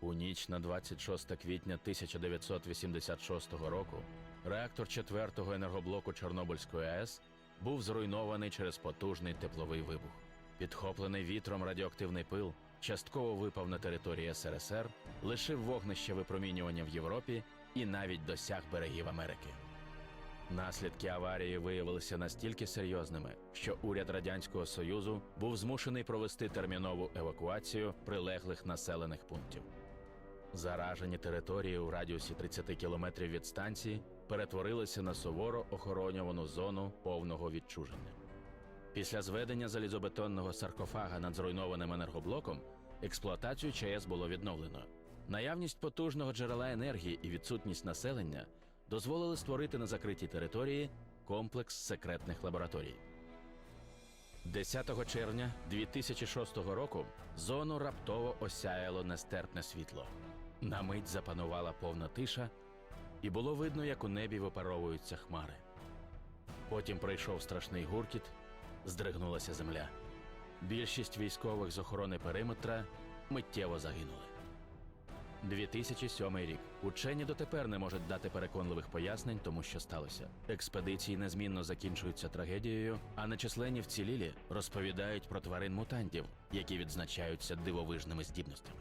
У ніч на 26 квітня 1986 року реактор 4-го енергоблоку Чорнобильської АЕС був зруйнований через потужний тепловий вибух. Підхоплений вітром радіоактивний пил частково випав на території СРСР, лишив вогнище випромінювання в Європі і навіть досяг берегів Америки. Наслідки аварії виявилися настільки серйозними, що уряд радянського союзу був змушений провести термінову евакуацію прилеглих населених пунктів. Заражені території у радіусі 30 кілометрів від станції перетворилися на суворо охоронювану зону повного відчуження. Після зведення залізобетонного саркофага над зруйнованим енергоблоком експлуатацію ЧАЕС було відновлено. Наявність потужного джерела енергії і відсутність населення дозволили створити на закритій території комплекс секретних лабораторій. 10 червня 2006 року зону раптово осяяло нестерпне світло. На мить запанувала повна тиша, і було видно, як у небі випаровуються хмари. Потім прийшов страшний гуркіт, здригнулася земля. Більшість військових з охорони периметра миттєво загинули. 2007 рік. Учені дотепер не можуть дати переконливих пояснень тому, що сталося. Експедиції незмінно закінчуються трагедією, а нечисленні вцілілі розповідають про тварин мутантів, які відзначаються дивовижними здібностями.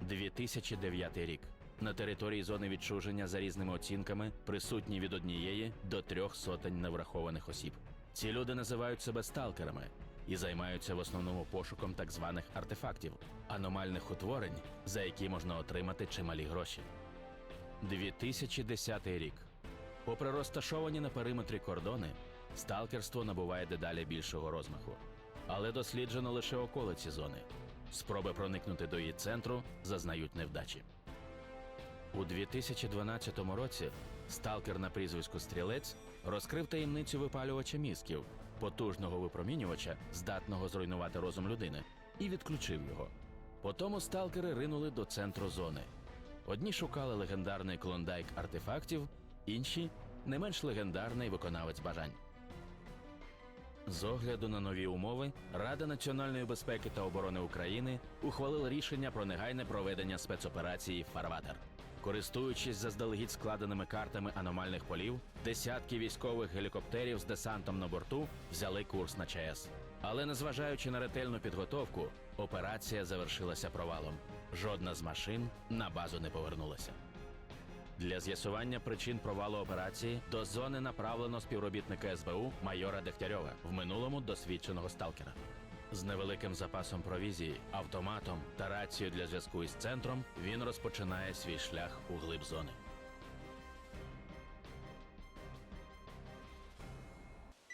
2009 рік. На території зони відчуження за різними оцінками присутні від однієї до трьох сотень неврахованих осіб. Ці люди називають себе сталкерами і займаються в основному пошуком так званих артефактів, аномальних утворень, за які можна отримати чималі гроші. 2010 рік. Попри розташовані на периметрі кордони, сталкерство набуває дедалі більшого розмаху. Але досліджено лише околиці зони. Спроби проникнути до її центру зазнають невдачі. У 2012 році сталкер на прізвиську Стрілець розкрив таємницю випалювача мізків, потужного випромінювача, здатного зруйнувати розум людини, і відключив його. Потому сталкери ринули до центру зони. Одні шукали легендарний клондайк артефактів, інші не менш легендарний виконавець бажань. З огляду на нові умови, Рада національної безпеки та оборони України ухвалила рішення про негайне проведення спецоперації Фарватер. Користуючись заздалегідь складеними картами аномальних полів, десятки військових гелікоптерів з десантом на борту взяли курс на ЧАЕС. Але незважаючи на ретельну підготовку, операція завершилася провалом. Жодна з машин на базу не повернулася. Для з'ясування причин провалу операції до зони направлено співробітника СБУ майора Дегтярьова, в минулому досвідченого сталкера. З невеликим запасом провізії, автоматом та рацією для зв'язку із центром він розпочинає свій шлях у глиб зони.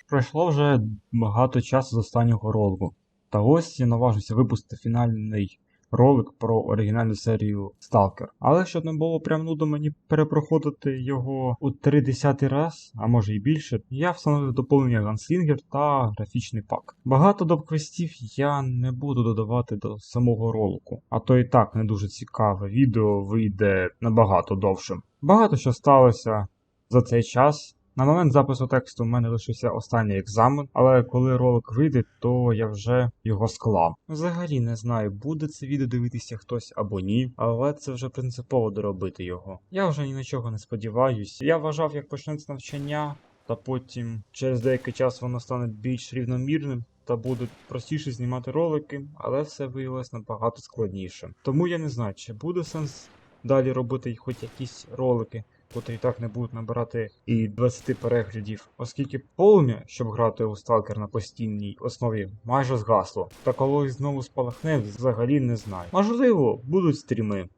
Пройшло вже багато часу з останнього ролику. Та ось я наважуся випустити фінальний ролик про оригінальну серію Stalker. Але щоб не було прям нудно мені перепроходити його у 30 раз, а може і більше, я встановив доповнення Gunslinger та графічний пак. Багато доп-квестів я не буду додавати до самого ролику, а то і так не дуже цікаве відео вийде набагато довшим. Багато що сталося за цей час. На момент запису тексту в мене лишився останній екзамен, але коли ролик вийде, то я вже його склав. Взагалі не знаю, буде це відео дивитися хтось або ні, але це вже принципово доробити його. Я вже ні на чого не сподіваюсь. Я вважав, як почнеться навчання, та потім через деякий час воно стане більш рівномірним. Та будуть простіше знімати ролики, але все виявилось набагато складніше. Тому я не знаю, чи буде сенс далі робити хоч якісь ролики, котрі так не будуть набирати і 20 переглядів, оскільки полум'я, щоб грати у сталкер на постійній основі, майже згасло. Та коли знову спалахне, взагалі не знаю. Можливо, будуть стріми,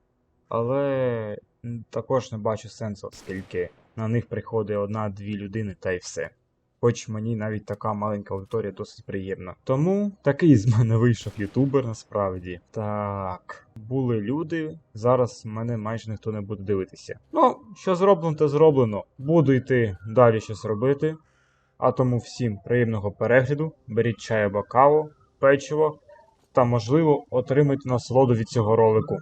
але також не бачу сенсу, оскільки на них приходить одна-дві людини та й все. Хоч мені навіть така маленька аудиторія досить приємна. Тому такий з мене вийшов ютубер насправді. Так, були люди, зараз мене майже ніхто не буде дивитися. Ну, що зроблено, то зроблено. Буду йти далі щось робити. А тому всім приємного перегляду, беріть чай або каву, печиво та, можливо, отримайте насолоду від цього ролику.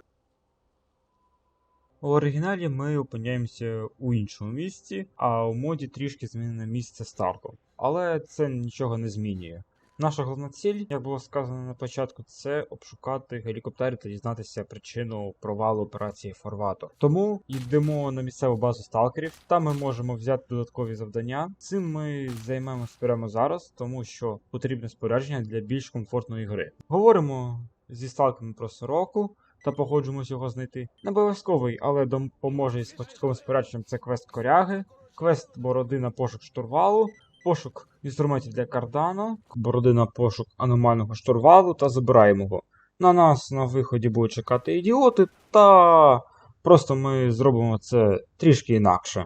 У оригіналі ми опиняємося у іншому місці, а у моді трішки змінене місце старту. Але це нічого не змінює. Наша головна ціль, як було сказано на початку, це обшукати гелікоптери та дізнатися причину провалу операції Форватор. Тому йдемо на місцеву базу сталкерів. Там ми можемо взяти додаткові завдання. Цим ми займемося прямо зараз, тому що потрібне спорядження для більш комфортної гри. Говоримо зі сталкерами про сороку. Та погоджуємось його знайти. Не обов'язковий, але допоможе із початковим спорядженням це квест коряги, квест бороди на пошук штурвалу, пошук інструментів для кардана, бороди на пошук аномального штурвалу та забираємо його. На нас на виході будуть чекати ідіоти, та просто ми зробимо це трішки інакше.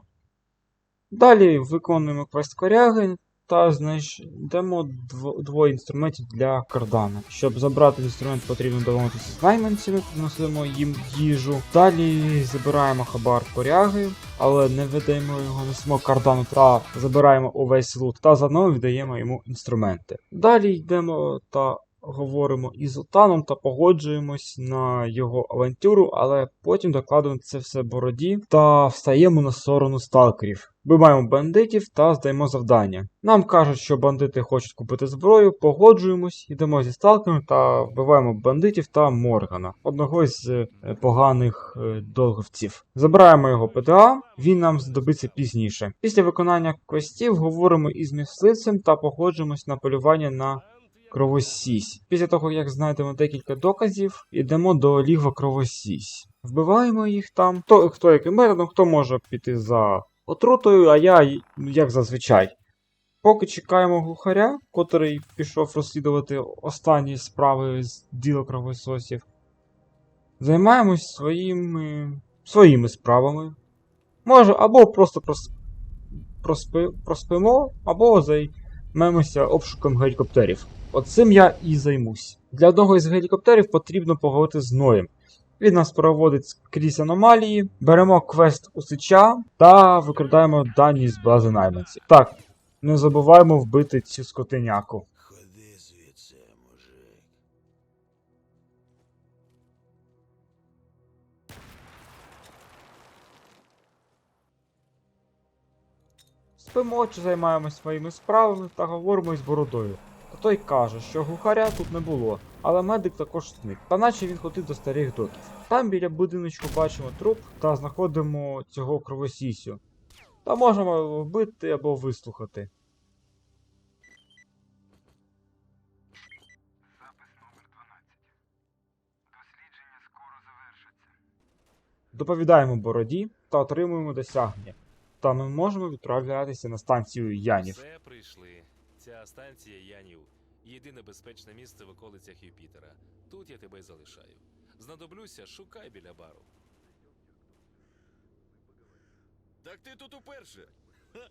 Далі виконуємо квест коряги та знайдемо дво- двоє інструментів для кардана. Щоб забрати інструмент, потрібно домовитися з найманцями, приносимо їм їжу. Далі забираємо хабар коряги, але не видаємо його несемо кардану та забираємо увесь лут та заодно віддаємо йому інструменти. Далі йдемо та говоримо із Отаном та погоджуємось на його авантюру, але потім докладуємо це все бороді та встаємо на сторону сталкерів. Вбиваємо бандитів та здаємо завдання. Нам кажуть, що бандити хочуть купити зброю, погоджуємось, йдемо зі сталкерами та вбиваємо бандитів та Моргана, одного з е, поганих е, долговців. Забираємо його ПТА, він нам знадобиться пізніше. Після виконання квестів говоримо із мисливцем та погоджуємось на полювання на кровосісь. Після того, як знайдемо декілька доказів, йдемо до лігва кровосісь. Вбиваємо їх там. Хто, хто яким методом, хто може піти за отрутою, а я, як зазвичай. Поки чекаємо глухаря, котрий пішов розслідувати останні справи з діла кровососів, займаємось своїми, своїми справами. Може, або просто прос, проспи, проспимо, або займемося обшуком гелікоптерів. От цим я і займусь. Для одного із гелікоптерів потрібно поговорити з Ноєм. Він нас проводить крізь аномалії, беремо квест у Сича та викрадаємо дані з бази найманців. Так, не забуваємо вбити цю скотиняку. Ходи звідси, мужик. Спимо чи займаємось своїми справами та говоримо із бородою. Той каже, що глухаря тут не було, але медик також зник, та наче він ходив до старих доків. Там біля будиночку бачимо труп та знаходимо цього кровосісю. Та можемо вбити або вислухати. Доповідаємо бороді та отримуємо досягнення. Та ми можемо відправлятися на станцію Янів. Все прийшли. Ця станція Янів єдине безпечне місце в околицях Юпітера. Тут я тебе й залишаю. Знадоблюся, шукай біля бару. Так ти тут уперше. Ха.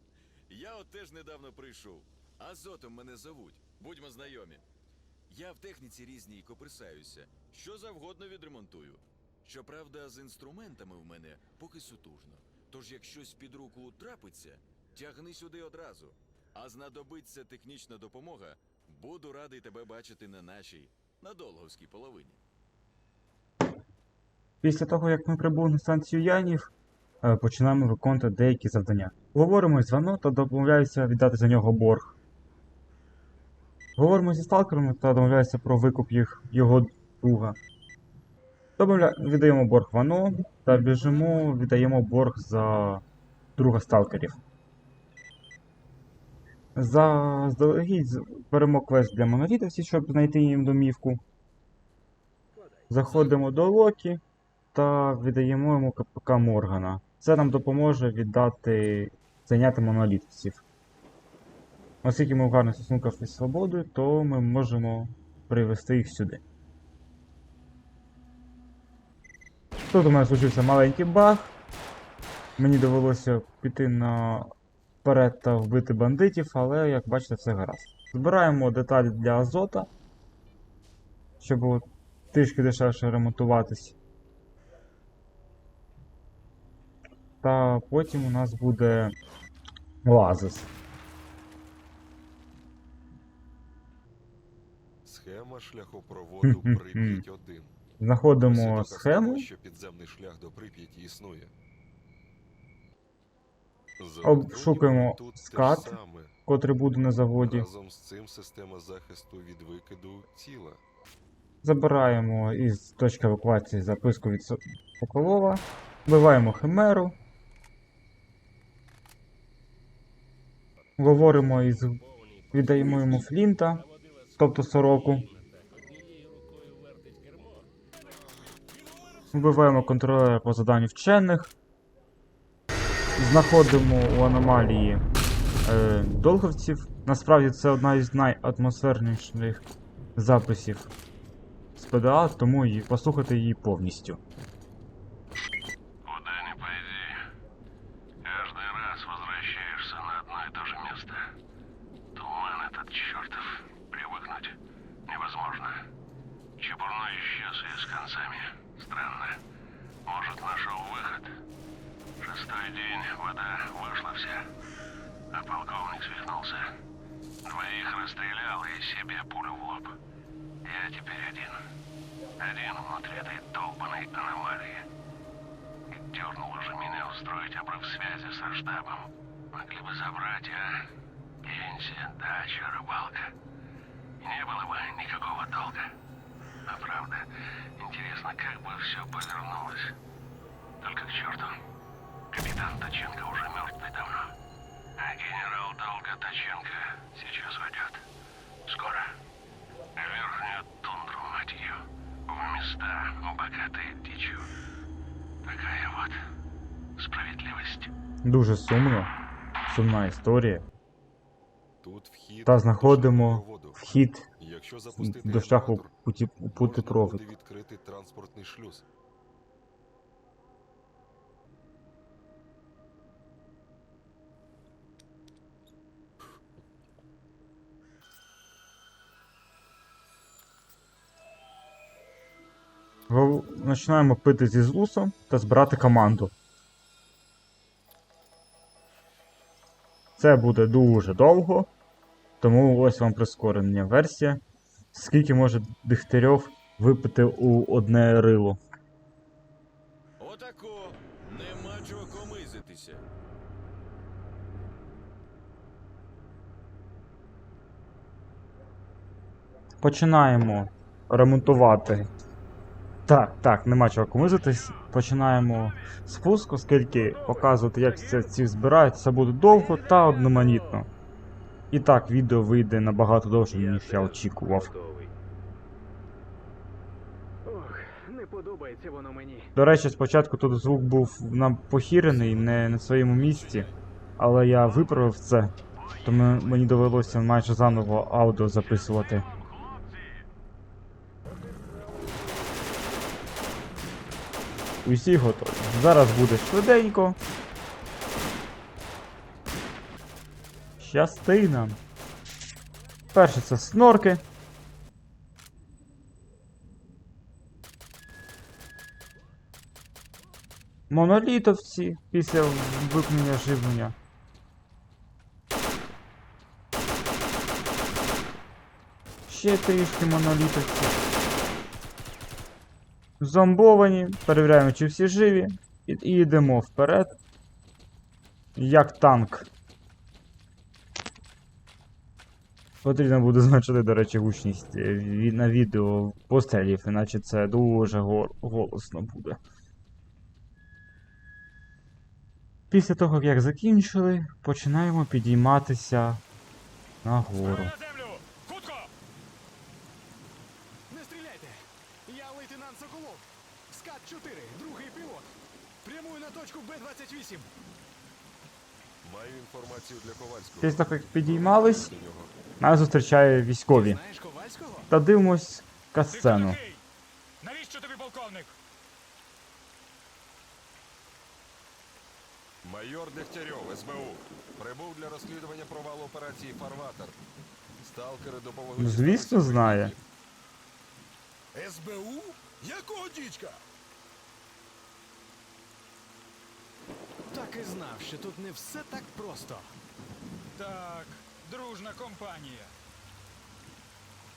Я от теж недавно прийшов. Азотом мене зовуть. Будьмо знайомі. Я в техніці різній коперсаюся. Що завгодно відремонтую. Щоправда, з інструментами в мене поки сутужно. Тож, як щось під руку трапиться, тягни сюди одразу. А знадобиться технічна допомога, буду радий тебе бачити на нашій, на Долговській половині. Після того, як ми прибули на станцію Янів, е, починаємо виконувати деякі завдання. Говоримо з Вано та домовляюся віддати за нього борг. Говоримо зі сталкерами та домовляюся про викуп їх його друга. Домовля... Віддаємо борг Вано та біжимо, віддаємо борг за друга сталкерів. Заздалегідь беремо квест для монолітовців, щоб знайти їм домівку. Заходимо до Локі та віддаємо йому КПК Моргана. Це нам допоможе віддати зайняти монолітовців. Оскільки ми в гарних стосунках із свободою, то ми можемо привести їх сюди. Тут у мене случився маленький баг. Мені довелося піти на вперед та вбити бандитів, але як бачите, все гаразд. Збираємо деталі для азота, щоб було трішки дешевше ремонтуватись. Та потім у нас буде Оазис. Схема шляхопроводу Прип'ять 1. Знаходимо схему. що підземний шлях до Прип'яті існує. Обшукуємо скат. котрий буде на заводі. Разом з цим система захисту від викиду тіла. Забираємо із точки евакуації записку від Со- Соколова. Вбиваємо Химеру. Говоримо із. Віддаємо йому Флінта, тобто сороку. Вбиваємо контролера по заданню вчених. Знаходимо у аномалії е, долговців. Насправді це одна із найатмосферніших записів з ПДА, тому і послухати її повністю. Шестой день, вода вышла вся. А полковник свихнулся. Двоих расстрелял и себе пулю в лоб. Я теперь один. Один внутри этой долбанной аномалии. И дернуло же меня устроить обрыв связи со штабом. Могли бы забрать, а? Пенсия, дача, рыбалка. Не было бы никакого долга. А правда, интересно, как бы все повернулось. Только к черту. Капитан Таченко уже мертвый давно. А генерал Долга Таченко сейчас уйдет. Скоро. В верхнюю тундру, мать ее. В места, богатые дичью. Такая вот справедливость. Дуже сумно. Сумна історія. Тут вхід Та знаходимо вхід Якщо до шляху генератор, путі, можна відкрити транспортний шлюз. Починаємо пити зі злусом та збирати команду. Це буде дуже довго, тому ось вам прискорена версія. Скільки може Дегтярьов випити у одне рило. Отако. Нема чого комизитися. Починаємо ремонтувати. Так, так, нема чого комизитись. Починаємо спуск, оскільки показувати, як це ці збирають, це буде довго та одноманітно. І так, відео вийде набагато довше, ніж я очікував. Ох, не подобається воно мені. До речі, спочатку тут звук був нам похирений, не на своєму місці, але я виправив це, тому мені довелося майже заново аудіо записувати. Усі готові. Зараз буде швиденько. Щасти нам. Перше це снорки. Монолітовці після вимкнення живлення. Ще трішки монолітовці. Зомбовані. Перевіряємо, чи всі живі. І, і йдемо вперед. Як танк. Потрібно буде зменшити, до речі, гучність е, на відео пострілів, іначе це дуже гол- голосно буде. Після того, як закінчили, починаємо підійматися нагору. землю! Хутко! Не стріляйте! Я лейтенант Соколов. Скат 4, другий пілот. Прямую на точку Б-28. Маю інформацію для Ковальського. Після того, як підіймались, нас зустрічає військові. Знаєш Ковальського? Та дивимось касцену. Навіщо тобі полковник? Майор Дегтярьов, СБУ. Прибув для розслідування провалу операції Фарватер. Сталкери допомогли. Ну, звісно, знає. СБУ? Якого дідька? Так і знав, що тут не все так просто. Так, дружна компанія.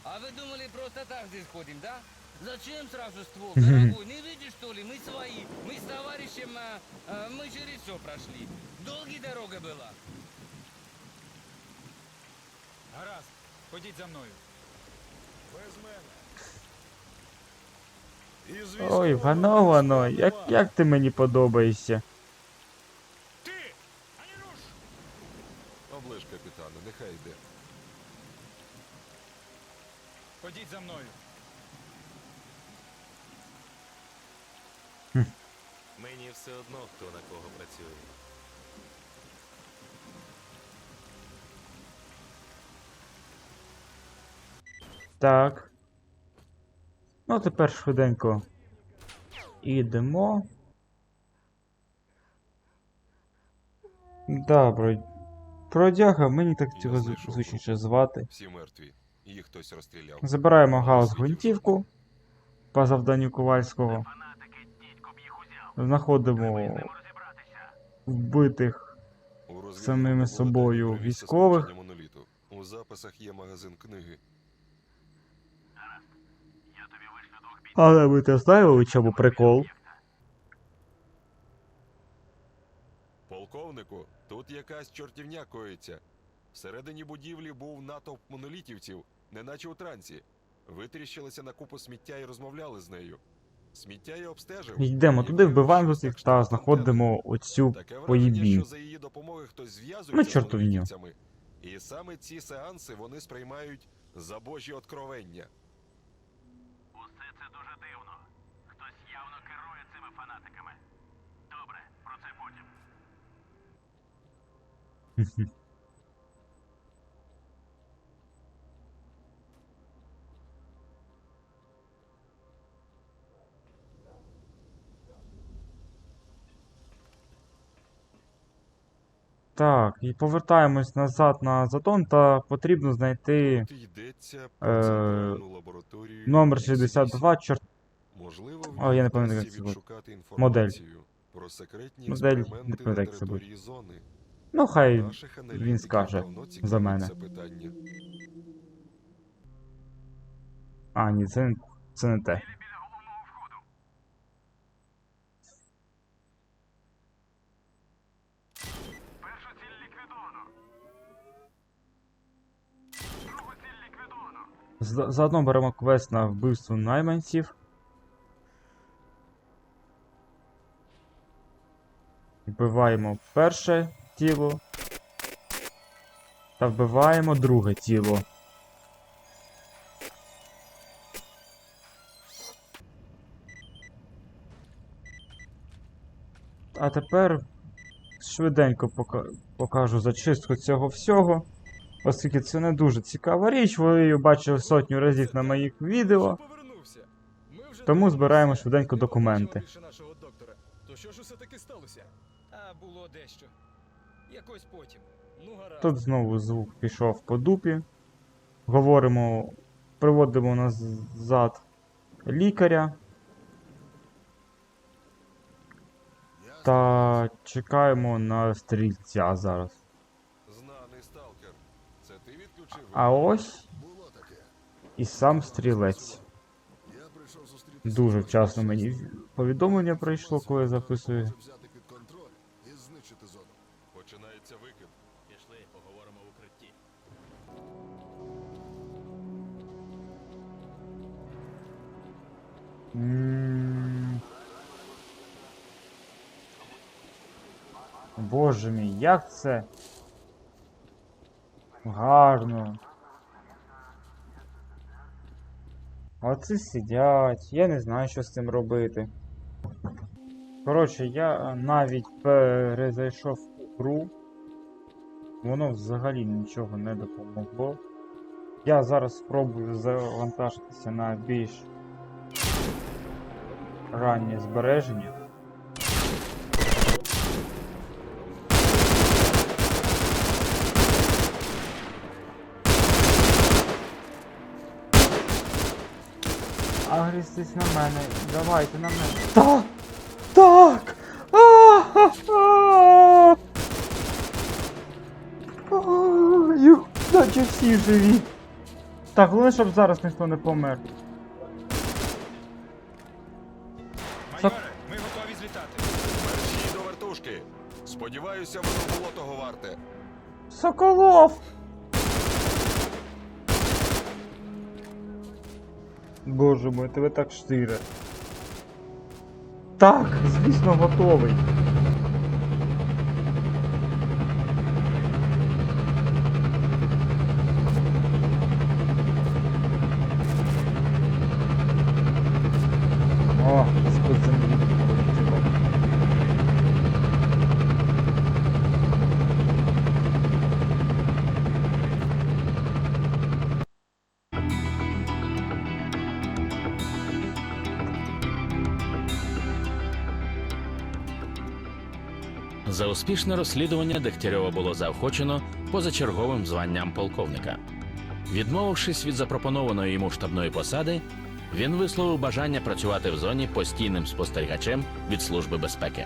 А вы думали, просто так здесь ходим, да? Зачем сразу ствол, дорогой? Не видишь, что ли? Мы свои. Мы с товарищем, а, а, мы через все прошли. довга дорога була. Гаразд, ходіть за мною. Без мене. Із Ой, військового воно воно, морського як, нема. як ти мені подобаєшся. Капітане, нехай йде. Ходіть за мною. Мені все одно, хто на кого працює. Так. Ну, тепер швиденько. Ідемо. Да, бро... Бродяга, мені так Я цього звичніше звати. Всі мертві. Їх хтось розстріляв. Забираємо гаус гвинтівку по завданню Ковальського. Знаходимо вбитих самими собою військових. У записах є магазин книги. Але ви те знаєте, у чому прикол? Полковнику, тут якась чортівня коїться. Всередині будівлі був натовп монолітівців, неначе у трансі. Витріщилися на купу сміття і розмовляли з нею. Сміття я обстежив. Йдемо туди, вбиваємо їх та знаходимо оцю. Таке враження, поїбінь. що за її допомогою хтось зв'язується Ну, з чортовню. монолітівцями. І саме ці сеанси вони сприймають за божі откровення. Усе це дуже дивно. Хтось явно керує цими фанатиками. Добре, про це потім. Так, і повертаємось назад на Затон, та потрібно знайти йдеться про е, центральну лабораторію номер 62, чорт. Можливо, О, я не пам'ятаю, як це відшукати Модель. інформацію про секретні Модель, не експерименти на пам'ятаю, як це буде. території зони. Ну, хай аналітиків скаже за мене. А, ні, це, це не те. Заодно беремо квест на вбивство найманців. Вбиваємо перше тіло. Та вбиваємо друге тіло. А тепер швиденько пока- покажу зачистку цього всього. Оскільки це не дуже цікава річ, ви її бачили сотню разів на моїх відео. Тому збираємо швиденько документи. А було дещо. Якось потім. Ну гаразд. Тут знову звук пішов по дупі. Говоримо, приводимо назад лікаря. Та чекаємо на стрільця зараз. Знаний сталкер. Це ти відключив? А ось Було таке. і сам стрілець. Я. Дуже вчасно мені повідомлення прийшло, коли я записую. Як це? Гарно. Оці сидять, я не знаю, що з цим робити. Коротше, я навіть перезайшов у гру. Воно взагалі нічого не допомогло. Я зараз спробую завантажитися на більш раннє збереження. Агрістись на мене, давайте на мене. Так! Так! Наче всі живі. Так, головне, щоб зараз ніхто не помер. Майоре, ми готові злітати. Мерщій до вертушки. Сподіваюся, воно було того варте. Соколов! Боже мой, тебе так штире. Так, звісно, готовий. Успішне розслідування Дегтярьова було заохочено позачерговим званням полковника. Відмовившись від запропонованої йому штабної посади, він висловив бажання працювати в зоні постійним спостерігачем від Служби безпеки.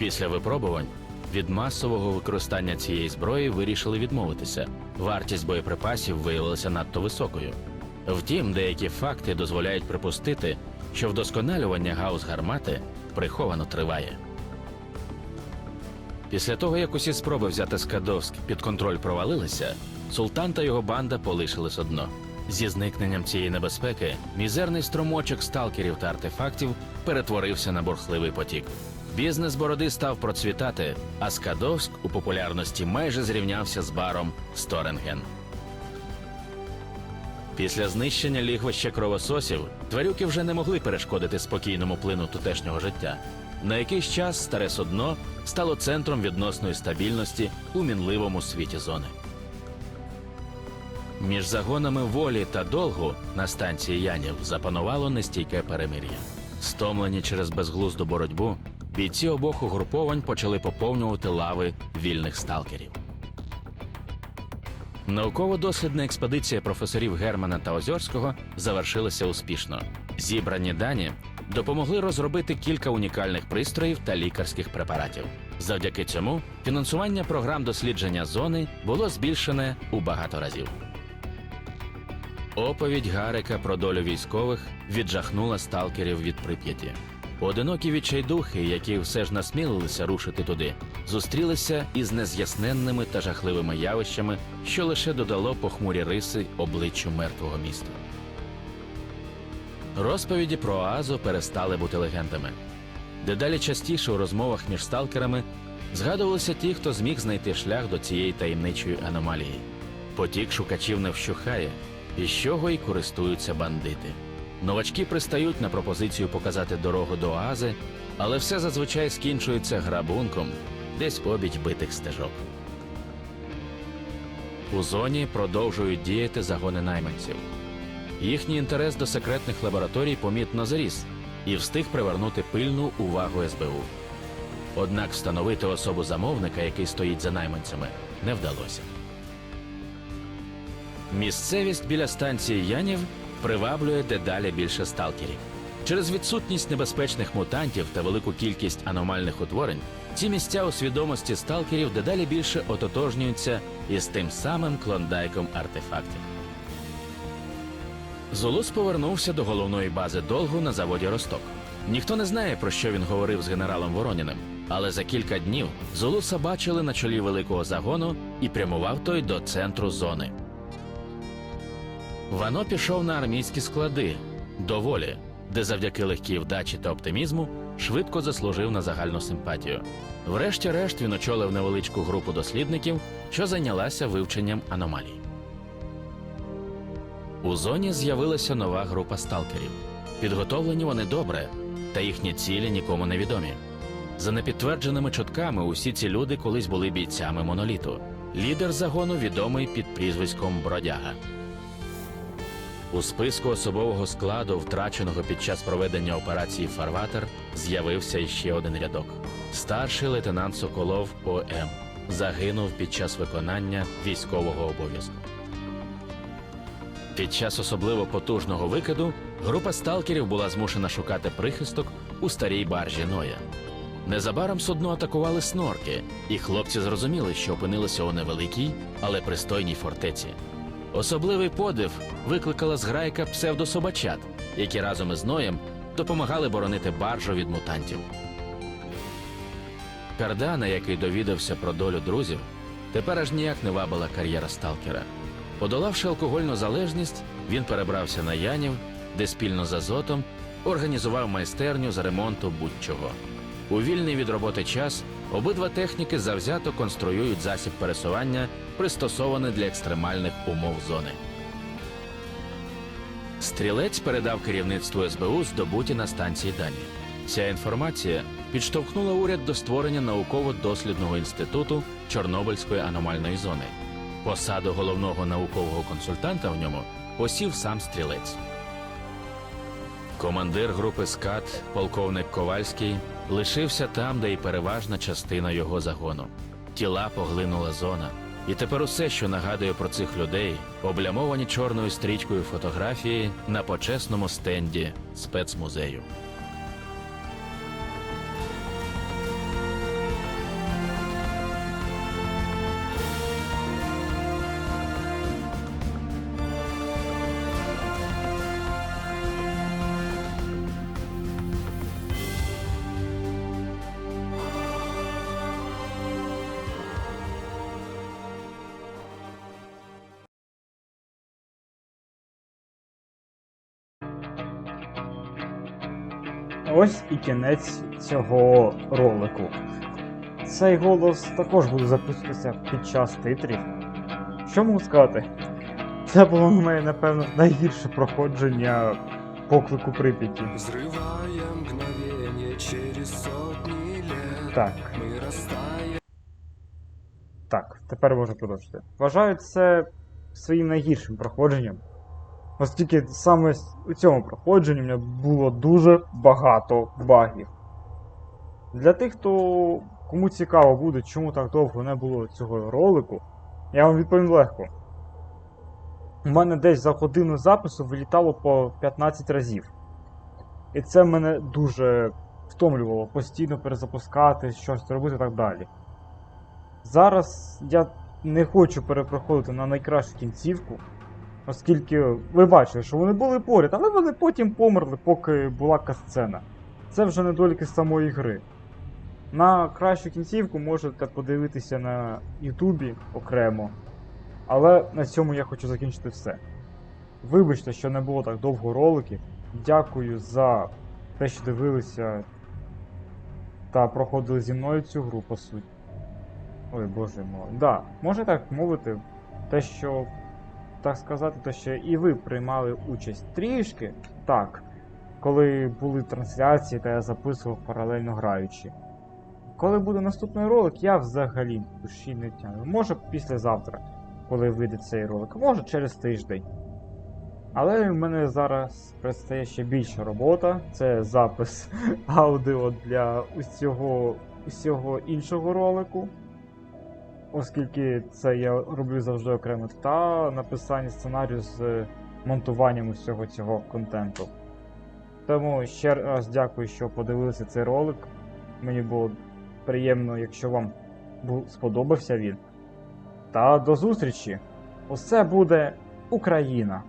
Після випробувань від масового використання цієї зброї вирішили відмовитися. Вартість боєприпасів виявилася надто високою. Втім, деякі факти дозволяють припустити, що вдосконалювання гаус гармати приховано триває. Після того, як усі спроби взяти Скадовськ під контроль провалилися, султан та його банда полишились одно. Зі зникненням цієї небезпеки мізерний струмочок сталкерів та артефактів перетворився на бурхливий потік. Бізнес бороди став процвітати, а Скадовськ у популярності майже зрівнявся з баром Сторенген. Після знищення лігвища кровососів тварюки вже не могли перешкодити спокійному плину тутешнього життя. На якийсь час старе судно стало центром відносної стабільності у мінливому світі зони. Між загонами волі та долгу на станції Янів запанувало нестійке перемир'я. Стомлені через безглузду боротьбу, бійці обох угруповань почали поповнювати лави вільних сталкерів. Науково-дослідна експедиція професорів Германа та Озьорського завершилася успішно. Зібрані дані допомогли розробити кілька унікальних пристроїв та лікарських препаратів. Завдяки цьому фінансування програм дослідження зони було збільшене у багато разів. Оповідь Гарика про долю військових віджахнула сталкерів від прип'яті. Одинокі відчайдухи, які все ж насмілилися рушити туди, зустрілися із нез'ясненними та жахливими явищами, що лише додало похмурі риси обличчю мертвого міста. Розповіді про Оазу перестали бути легендами. Дедалі частіше у розмовах між сталкерами згадувалися ті, хто зміг знайти шлях до цієї таємничої аномалії. Потік шукачів не вщухає, і з чого й користуються бандити. Новачки пристають на пропозицію показати дорогу до Оази, але все зазвичай скінчується грабунком десь обіч битих стежок. У зоні продовжують діяти загони найманців. Їхній інтерес до секретних лабораторій помітно зріс і встиг привернути пильну увагу СБУ. Однак встановити особу замовника, який стоїть за найманцями, не вдалося. Місцевість біля станції Янів приваблює дедалі більше сталкерів. Через відсутність небезпечних мутантів та велику кількість аномальних утворень ці місця у свідомості сталкерів дедалі більше ототожнюються із тим самим клондайком артефактів. Зулус повернувся до головної бази Долгу на заводі Росток. Ніхто не знає, про що він говорив з генералом Вороніним, але за кілька днів Зулуса бачили на чолі великого загону і прямував той до центру зони. Вано пішов на армійські склади до волі, де завдяки легкій вдачі та оптимізму швидко заслужив на загальну симпатію. Врешті-решт він очолив невеличку групу дослідників, що зайнялася вивченням аномалій. У зоні з'явилася нова група сталкерів. Підготовлені вони добре, та їхні цілі нікому не відомі. За непідтвердженими чутками, усі ці люди колись були бійцями моноліту. Лідер загону відомий під прізвиськом Бродяга. У списку особового складу, втраченого під час проведення операції Фарватер, з'явився іще один рядок. Старший лейтенант Соколов ОМ загинув під час виконання військового обов'язку. Під час особливо потужного викиду група сталкерів була змушена шукати прихисток у старій баржі Ноя. Незабаром судно атакували снорки, і хлопці зрозуміли, що опинилися у невеликій, але пристойній фортеці. Особливий подив викликала зграйка псевдособачат, які разом із Ноєм допомагали боронити баржу від мутантів. Кардана, який довідався про долю друзів, тепер аж ніяк не вабила кар'єра сталкера. Подолавши алкогольну залежність, він перебрався на Янів, де спільно з Азотом організував майстерню з ремонту будь-чого. У вільний від роботи час обидва техніки завзято конструюють засіб пересування, пристосований для екстремальних умов зони. Стрілець передав керівництву СБУ здобуті на станції дані. Ця інформація підштовхнула уряд до створення науково-дослідного інституту Чорнобильської аномальної зони. Посаду головного наукового консультанта в ньому посів сам стрілець. Командир групи СКАТ, полковник Ковальський, лишився там, де й переважна частина його загону. Тіла поглинула зона. І тепер усе, що нагадує про цих людей, облямовані чорною стрічкою фотографії на почесному стенді спецмузею. Ось і кінець цього ролику. Цей голос також буде записуватися під час титрів. Що можу сказати? Це було моє, напевно, найгірше проходження поклику Прип'яті. Через сотни лет Так, так, тепер можу продовжити. Вважаю це своїм найгіршим проходженням. Оскільки саме у цьому проходженні в мене було дуже багато багів. Для тих, хто кому цікаво буде, чому так довго не було цього ролику, я вам відповім легко. У мене десь за годину запису вилітало по 15 разів. І це мене дуже втомлювало постійно перезапускати, щось робити і так далі. Зараз я не хочу перепроходити на найкращу кінцівку, оскільки ви бачили, що вони були поряд, але вони потім померли, поки була касцена. Це вже недоліки самої гри. На кращу кінцівку можете подивитися на Ютубі окремо. Але на цьому я хочу закінчити все. Вибачте, що не було так довго роликів. Дякую за те, що дивилися та проходили зі мною цю гру, по суті. Ой, боже мой. Да, можна так мовити, те, що, так сказати, те, що і ви приймали участь трішки, так, коли були трансляції та я записував паралельно граючи. Коли буде наступний ролик, я взагалі душі не тягну. Може післязавтра, коли вийде цей ролик, може через тиждень. Але в мене зараз предстає ще більша робота. Це запис аудіо для усього, усього іншого ролику оскільки це я роблю завжди окремо, та написання сценарію з монтуванням усього цього контенту. Тому ще раз дякую, що подивилися цей ролик. Мені було приємно, якщо вам сподобався він. Та до зустрічі! Усе буде Україна!